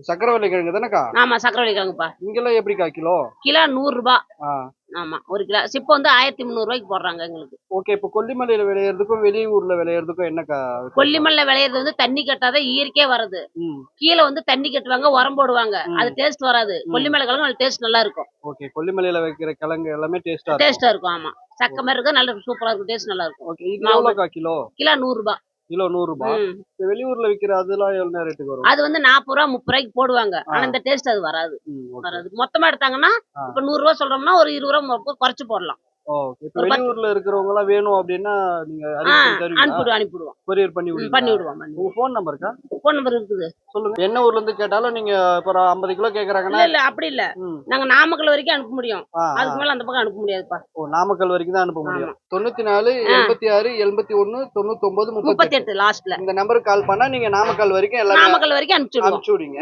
சக்கரவள்ளி கிழங்கு தானேக்கா? ஆமா சக்கரவள்ளி கிழங்குப்பா இங்கெல்லாம் எப்படிக்கா கிலோ? கிலோ நூறு ரூபாய் ஆமா ஒரு கிலோ. சிப்ப வந்து ஆயிரத்தி முந்நூறு ரூபாய்க்கு போடுறாங்க எங்களுக்கு. ஓகே இப்போ கொல்லிமலையில விளையிறதுக்கும் வெளியூர்ல விளையிறதுக்கும் என்னக்கா? கொல்லிமல்ல விளையிறது வந்து தண்ணி கட்டாதான் இயற்கையே வருது ம். கீழே வந்து தண்ணி கட்டுவாங்க உரம் போடுவாங்க. அது டேஸ்ட் வராது. கொல்லிமலை கிழங்கு நல்ல டேஸ்ட் நல்லா இருக்கும் ஓகே கொல்லிமலையில வைக்கிற கிழங்கு எல்லாமே டேஸ்டா இருக்கும் டேஸ்டா இருக்கும். ஆமா. சக்க மாதிரி இருக்கும் நல்ல சூப்பரா இருக்கும் டேஸ்ட் நல்லா இருக்கும் ஓகே கிலோ? கிலோ நூறு ரூபாய் கிலோ நூறு ரூபாய் வெளியூர்ல விக்கிற அதெல்லாம் எவ்வளவு ரேட்டுக்கு வரும்? அது வந்து நாற்பது ரூபா முப்பது ரூபாய்க்கு போடுவாங்க. ஆனா. இந்த டேஸ்ட் அது வராது. வராது. மொத்தமா எடுத்தாங்கன்னா. இப்ப நூறு ரூபா சொல்றோம்னா ஒரு இருபது ரூபா குறைச்சு போடலாம். இப்ப வெளியூர்ல இருக்கிறவங்க எல்லாம் வேணும் அப்படின்னா நீங்க அனுப்பிடுவோம் அனுப்பிடுவோம் கொரியர் பண்ணி? பண்ணி விடுவோம் உங்க ஃபோன் நம்பருக்கா ஃபோன் நம்பர் இருக்குது. சொல்லுங்க. என்ன ஊர்ல இருந்து கேட்டாலும் நீங்க இப்போ ஐம்பது கிலோ கேக்குறாங்கன்னா இல்ல அப்படி இல்ல. நாங்க நாமக்கல் வரைக்கும் அனுப்ப முடியும். அதுக்கு மேல அந்த பக்கம் அனுப்ப முடியாதுப்பா. ஓ நாமக்கல் வரைக்கும் தான் அனுப்ப முடியும். தொண்ணூத்தி நாலு எண்பத்தி ஆறு எண்பத்தி ஒண்ணு தொண்ணூத்தி ஒன்பது முப்பத்தி எட்டு லாஸ்ட்ல இந்த நம்பருக்கு கால் பண்ணா நீங்க நாமக்கல் வரைக்கும் நாமக்கல் வரைக்கும் அனுப்பிச்சுடுவோம். அனுப்பிச்சு விடுங்க